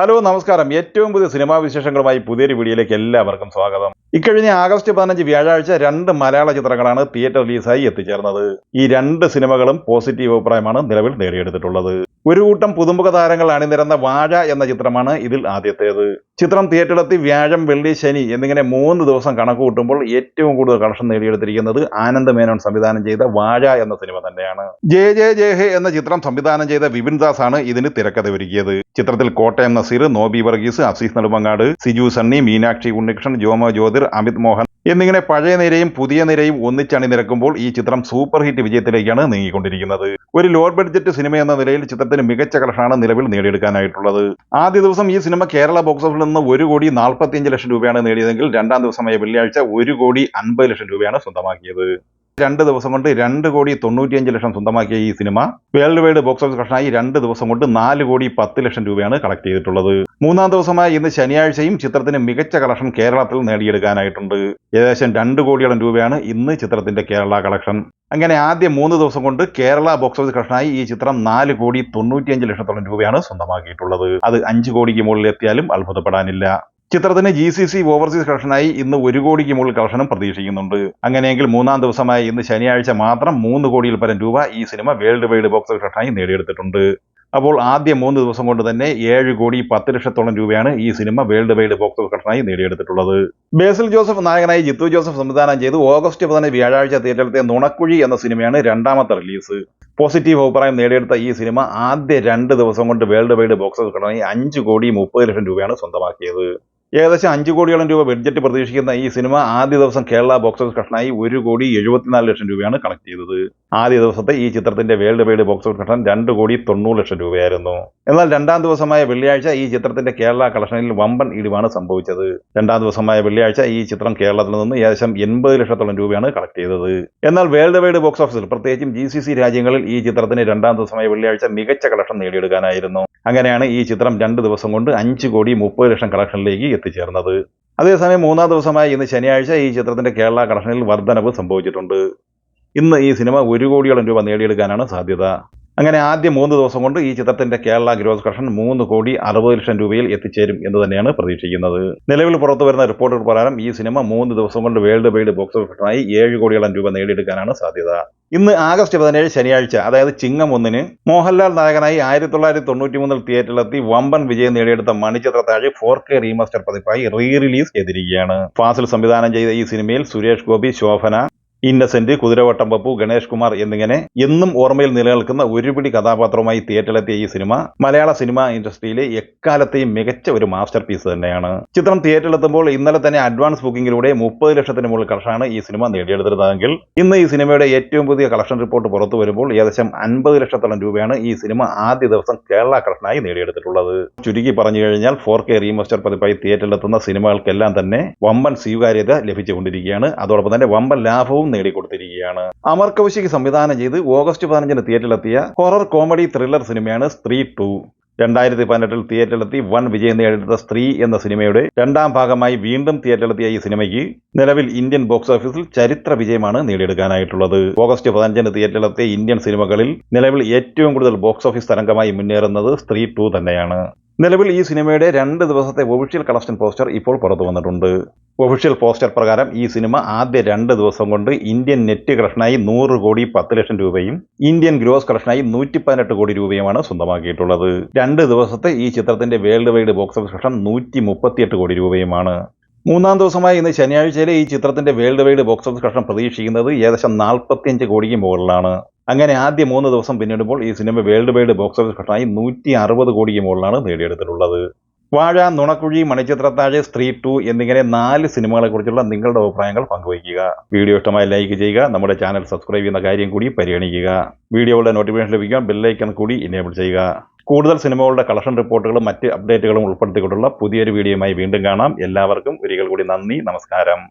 Hello നമസ്കാരം. ഏറ്റവും പുതിയ സിനിമാ വിശേഷങ്ങളുമായി പുതിയൊരു വീഡിയോയിലേക്ക് എല്ലാവർക്കും സ്വാഗതം. ഇക്കഴിഞ്ഞ ആഗസ്റ്റ് പതിനഞ്ച് വ്യാഴാഴ്ച രണ്ട് മലയാള ചിത്രങ്ങളാണ് തിയേറ്റർ റിലീസായി എത്തിച്ചേർന്നത്. ഈ രണ്ട് സിനിമകളും പോസിറ്റീവ് അഭിപ്രായമാണ് നിലവിൽ നേടിയെടുത്തിട്ടുള്ളത്. ഒരു കൂട്ടം പുതുമുഖ താരങ്ങൾ അണിനിരന്ന വാഴ എന്ന ചിത്രമാണ് ഇതിൽ ആദ്യത്തേത്. ചിത്രം തിയേറ്ററിലെത്തി വ്യാഴം വെള്ളി ശനി എന്നിങ്ങനെ മൂന്ന് ദിവസം കണക്ക് കൂട്ടുമ്പോൾ ഏറ്റവും കൂടുതൽ കളക്ഷൻ നേടിയെടുത്തിരിക്കുന്നത് ആനന്ദ് മേനോൻ സംവിധാനം ചെയ്ത വാഴ എന്ന സിനിമ തന്നെയാണ്. ജെ ജെ ജെ ഹെ എന്ന ചിത്രം സംവിധാനം ചെയ്ത വിപിൻ ദാസ് ആണ് ഇതിന് തിരക്കഥ ഒരുക്കിയത്. ചിത്രത്തിൽ കോട്ടയം നസീർ നോബി വർഗീസ് അസീസ് നെടുമങ്ങാട് സിജു സണ്ണി മീനാക്ഷി ഉണ്ണികൃഷ്ണൻ ജോമോ ജ്യോതിർ അമിത് മോഹൻ എന്നിങ്ങനെ പഴയ നിരയും പുതിയ നിരയും ഒന്നിച്ചണിനിരക്കുമ്പോൾ ഈ ചിത്രം സൂപ്പർ ഹിറ്റ് വിജയത്തിലേക്കാണ് നീങ്ങിക്കൊണ്ടിരിക്കുന്നത്. ഒരു ലോ ബഡ്ജറ്റ് സിനിമ എന്ന നിലയിൽ ചിത്രത്തിന് മികച്ച കളക്ഷനാണ് നിലവിൽ നേടിയെടുക്കാനായിട്ടുള്ളത്. ആദ്യ ദിവസം ഈ സിനിമ കേരള ബോക്സ് ഓഫീസിൽ നിന്ന് ഒരു കോടി നാൽപ്പത്തിയഞ്ച് ലക്ഷം രൂപയാണ് നേടിയതെങ്കിൽ രണ്ടാം ദിവസമായ വെള്ളിയാഴ്ച ഒരു കോടി അൻപത് ലക്ഷം രൂപയാണ് സ്വന്തമാക്കിയത്. രണ്ട് ദിവസം കൊണ്ട് രണ്ട് കോടി തൊണ്ണൂറ്റിയഞ്ച് ലക്ഷം സ്വന്തമാക്കിയ ഈ cinema world wide box office കളക്ഷനായി രണ്ട് ദിവസം കൊണ്ട് നാല് കോടി പത്ത് ലക്ഷം രൂപയാണ് കളക്ട് ചെയ്തിട്ടുള്ളത്. മൂന്നാം ദിവസമായ ഇന്ന് ശനിയാഴ്ചയും ചിത്രത്തിന് മികച്ച കളക്ഷൻ കേരളത്തിൽ നേടിയെടുക്കാനായിട്ടുണ്ട്. ഏകദേശം രണ്ട് കോടിയോളം രൂപയാണ് ഇന്ന് ചിത്രത്തിന്റെ കേരള കളക്ഷൻ. അങ്ങനെ ആദ്യ മൂന്ന് ദിവസം കൊണ്ട് കേരള ബോക്സ് ഓഫീസ് കളക്ഷനായി ഈ ചിത്രം നാല് കോടി തൊണ്ണൂറ്റിയഞ്ച് ലക്ഷത്തോളം രൂപയാണ് സ്വന്തമാക്കിയിട്ടുള്ളത്. അത് അഞ്ച് കോടിക്ക് മുകളിൽ എത്തിയാലും അത്ഭുതപ്പെടാനില്ല. ചിത്രത്തിന് ജി സി സി ഓവർസീസ് കളക്ഷനായി ഇന്ന് ഒരു കോടിക്ക് മുകളിൽ കളക്ഷനും പ്രതീക്ഷിക്കുന്നുണ്ട്. അങ്ങനെയെങ്കിൽ മൂന്നാം ദിവസമായ ഇന്ന് ശനിയാഴ്ച മാത്രം മൂന്ന് കോടിയിൽ പരം രൂപ ഈ സിനിമ വേൾഡ് വൈഡ് ബോക്സ് കളക്ഷനായി നേടിയെടുത്തിട്ടുണ്ട്. അപ്പോൾ ആദ്യ മൂന്ന് ദിവസം കൊണ്ട് തന്നെ ഏഴ് കോടി പത്ത് ലക്ഷത്തോളം രൂപയാണ് ഈ സിനിമ വേൾഡ് വൈഡ് ബോക്സ് കളക്ഷനായി നേടിയെടുത്തിട്ടുള്ളത്. ബേസിൽ ജോസഫ് നായകനായി ജിത്തു ജോസഫ് സംവിധാനം ചെയ്ത്. ഓഗസ്റ്റ് പതിനഞ്ച് വ്യാഴാഴ്ച തിയേറ്ററിലത്തെ നുണക്കുഴി എന്ന സിനിമയാണ് രണ്ടാമത്തെ റിലീസ് പോസിറ്റീവ് അഭിപ്രായം നേടിയെടുത്ത ഈ സിനിമ ആദ്യ രണ്ട് ദിവസം കൊണ്ട് വേൾഡ് വൈഡ് ബോക്സ് ഓഫീസ് കളക്ഷനായി അഞ്ച് കോടി മുപ്പത് ലക്ഷം രൂപയാണ് സ്വന്തമാക്കിയത്. ഏകദേശം അഞ്ച് കോടിയോളം രൂപ ബഡ്ജറ്റ് പ്രതീക്ഷിക്കുന്ന ഈ സിനിമ ആദ്യ ദിവസം കേരള ബോക്സ് ഓഫീസ് കളക്ഷനായി ഒരു കോടി എഴുപത്തിനാല് ലക്ഷം രൂപയാണ് കളക്ട് ചെയ്തത്. ആദ്യ ദിവസത്തെ ഈ ചിത്രത്തിന്റെ world wide box office collection രണ്ട് കോടി തൊണ്ണൂറ് ലക്ഷം രൂപയായിരുന്നു. എന്നാൽ രണ്ടാം ദിവസമായ വെള്ളിയാഴ്ച ഈ ചിത്രത്തിന്റെ കേരള കളക്ഷനിൽ വമ്പൻ ഇടിവാണ് സംഭവിച്ചത്. രണ്ടാം ദിവസമായ വെള്ളിയാഴ്ച ഈ ചിത്രം കേരളത്തിൽ നിന്ന് ഏകദേശം എൺപത് ലക്ഷത്തോളം രൂപയാണ് കളക്ട് ചെയ്തത്. എന്നാൽ വേൾഡ് വൈഡ് ബോക്സ് ഓഫീസിൽ പ്രത്യേകിച്ചും ജി രാജ്യങ്ങളിൽ ഈ ചിത്രത്തിന് രണ്ടാം ദിവസമായ വെള്ളിയാഴ്ച മികച്ച കളക്ഷൻ നേടിയെടുക്കാനായിരുന്നു. അങ്ങനെയാണ് ഈ ചിത്രം രണ്ട് ദിവസം കൊണ്ട് അഞ്ച് കോടി മുപ്പത് ലക്ഷം കളക്ഷനിലേക്ക് എത്തിച്ചേർന്നത്. അതേസമയം മൂന്നാം ദിവസമായ ഇന്ന് ശനിയാഴ്ച ഈ ചിത്രത്തിന്റെ കേരള കളക്ഷനിൽ വർധനവ് സംഭവിച്ചിട്ടുണ്ട്. ഇന്ന് ഈ സിനിമ ഒരു കോടിയോളം രൂപ നേടിയെടുക്കാനാണ് സാധ്യത. അങ്ങനെ ആദ്യ മൂന്ന് ദിവസം കൊണ്ട് ഈ ചിത്രത്തിന്റെ കേരള ഗ്രോസ് കളക്ഷൻ മൂന്ന് കോടി അറുപത് ലക്ഷം രൂപയിൽ എത്തിച്ചേരും എന്ന് തന്നെയാണ് പ്രതീക്ഷിക്കുന്നത്. നിലവിൽ പുറത്തു വരുന്ന റിപ്പോർട്ടുകൾ പ്രകാരം ഈ സിനിമ മൂന്ന് ദിവസം കൊണ്ട് വേൾഡ് വൈഡ് ബോക്സ് ഓഫീസിനായി ഏഴ് കോടിയോളം രൂപ നേടിയെടുക്കാനാണ് സാധ്യത. ഇന്ന് ആഗസ്റ്റ് പതിനേഴ് ശനിയാഴ്ച അതായത് ചിങ്ങം ഒന്നിന് മോഹൻലാൽ നായകനായി ആയിരത്തി തൊള്ളായിരത്തി തൊണ്ണൂറ്റി മൂന്നിൽ തിയേറ്ററിലെത്തി വമ്പൻ വിജയം നേടിയെടുത്ത Manichitrathazhu four K remaster പതിപ്പായി റീ റിലീസ് ചെയ്തിരിക്കുകയാണ്. ഫാസിൽ സംവിധാനം ചെയ്ത ഈ സിനിമയിൽ സുരേഷ് ഗോപി ശോഭന ഇന്നസെന്റ് കുതിരവട്ടം പപ്പു ഗണേഷ് കുമാർ എന്നിങ്ങനെ എന്നും ഓർമ്മയിൽ നിലനിൽക്കുന്ന ഒരുപിടി കഥാപാത്രവുമായി തിയേറ്ററിലെത്തിയ ഈ സിനിമ മലയാള സിനിമ ഇൻഡസ്ട്രിയിലെ എക്കാലത്തെയും മികച്ച ഒരു മാസ്റ്റർ പീസ് തന്നെയാണ്. ചിത്രം തിയേറ്ററിലെത്തുമ്പോൾ ഇന്നലെ തന്നെ അഡ്വാൻസ് ബുക്കിംഗിലൂടെ മുപ്പത് ലക്ഷത്തിന് മുകളിൽ കളക്ഷനാണ് ഈ സിനിമ നേടിയെടുത്തിരുന്നതെങ്കിൽ ഇന്ന് ഈ സിനിമയുടെ ഏറ്റവും പുതിയ കളക്ഷൻ റിപ്പോർട്ട് പുറത്തു വരുമ്പോൾ ഏകദേശം അൻപത് ലക്ഷത്തോളം രൂപയാണ് ഈ സിനിമ ആദ്യ ദിവസം കേരള കളക്ഷനായി നേടിയെടുത്തിട്ടുള്ളത്. ചുരുക്കി പറഞ്ഞു കഴിഞ്ഞാൽ ഫോർ കെ റീമസ്റ്റർ പതിപ്പായി തിയേറ്ററിലെത്തുന്ന സിനിമകൾക്കെല്ലാം തന്നെ വമ്പൻ സ്വീകാര്യത ലഭിച്ചുകൊണ്ടിരിക്കുകയാണ്. അതോടൊപ്പം തന്നെ വമ്പൻ ലാഭവും നേടിക്കൊടുത്തിരിക്കുകയാണ്. അമർ കൗശിക് സംവിധാനം ചെയ്ത് ഓഗസ്റ്റ് പതിനഞ്ചിന് തിയേറ്ററിലെത്തിയ ഹൊറർ കോമഡി ത്രില്ലർ സിനിമയാണ് സ്ത്രീ ടു. രണ്ടായിരത്തി പതിനെട്ടിൽ തിയേറ്ററിലെത്തി വൻ വിജയം നേടിയെടുത്ത സ്ത്രീ എന്ന സിനിമയുടെ രണ്ടാം ഭാഗമായി വീണ്ടും തിയേറ്ററിലെത്തിയ ഈ സിനിമയ്ക്ക് നിലവിൽ ഇന്ത്യൻ ബോക്സ് ഓഫീസിൽ ചരിത്ര വിജയമാണ് നേടിയെടുക്കാനായിട്ടുള്ളത്. ഓഗസ്റ്റ് പതിനഞ്ചിന് തിയേറ്ററിലെത്തിയ ഇന്ത്യൻ സിനിമകളിൽ നിലവിൽ ഏറ്റവും കൂടുതൽ ബോക്സ് ഓഫീസ് തരംഗമായി മുന്നേറുന്നത് സ്ത്രീ ടു തന്നെയാണ്. നിലവിൽ ഈ സിനിമയുടെ രണ്ട് ദിവസത്തെ ഒഫീഷ്യൽ കളക്ഷൻ പോസ്റ്റർ ഇപ്പോൾ പുറത്തു വന്നിട്ടുണ്ട്. ഒഫീഷ്യൽ പോസ്റ്റർ പ്രകാരം ഈ സിനിമ ആദ്യ രണ്ട് ദിവസം കൊണ്ട് ഇന്ത്യൻ നെറ്റ് കളക്ഷനായി നൂറ് കോടി പത്ത് ലക്ഷം രൂപയും ഇന്ത്യൻ ഗ്രോസ് കളക്ഷനായി നൂറ്റി പതിനെട്ട് കോടി രൂപയുമാണ് സ്വന്തമാക്കിയിട്ടുള്ളത്. രണ്ട് ദിവസത്തെ ഈ ചിത്രത്തിന്റെ world wide box office collection നൂറ്റി മുപ്പത്തിയെട്ട് കോടി രൂപയുമാണ്. മൂന്നാം ദിവസമായി ഇന്ന് ശനിയാഴ്ചയിലെ ഈ ചിത്രത്തിന്റെ world wide box office collection പ്രതീക്ഷിക്കുന്നത് ഏകദേശം നാൽപ്പത്തിയഞ്ച് കോടിക്ക് മുകളിലാണ്. അങ്ങനെ ആദ്യ മൂന്ന് ദിവസം പിന്നിടുമ്പോൾ ഈ cinema world wide box office ഘട്ടമായി നൂറ്റി അറുപത് കോടിക്ക് മുകളിലാണ് നേടിയെടുത്തിട്ടുള്ളത്. വാഴ നുണക്കുഴി മണിച്ചിത്രത്താഴ് സ്ത്രീ ടു എന്നിങ്ങനെ നാല് സിനിമകളെക്കുറിച്ചുള്ള നിങ്ങളുടെ അഭിപ്രായങ്ങൾ പങ്കുവയ്ക്കുക. വീഡിയോ ഇഷ്ടമായി ലൈക്ക് ചെയ്യുക നമ്മുടെ ചാനൽ സബ്സ്ക്രൈബ് ചെയ്യുന്ന കാര്യം കൂടി പരിഗണിക്കുക. വീഡിയോകളുടെ നോട്ടിഫിക്കേഷൻ ലഭിക്കാൻ ബെല്ലൈക്കൺ കൂടി ഇനേബിൾ ചെയ്യുക. കൂടുതൽ സിനിമകളുടെ കളക്ഷൻ റിപ്പോർട്ടുകളും മറ്റ് അപ്ഡേറ്റുകളും ഉൾപ്പെടുത്തിക്കൊണ്ടുള്ള പുതിയൊരു വീഡിയോയുമായി വീണ്ടും കാണാം. എല്ലാവർക്കും ഒരിക്കൽ കൂടി നന്ദി നമസ്കാരം.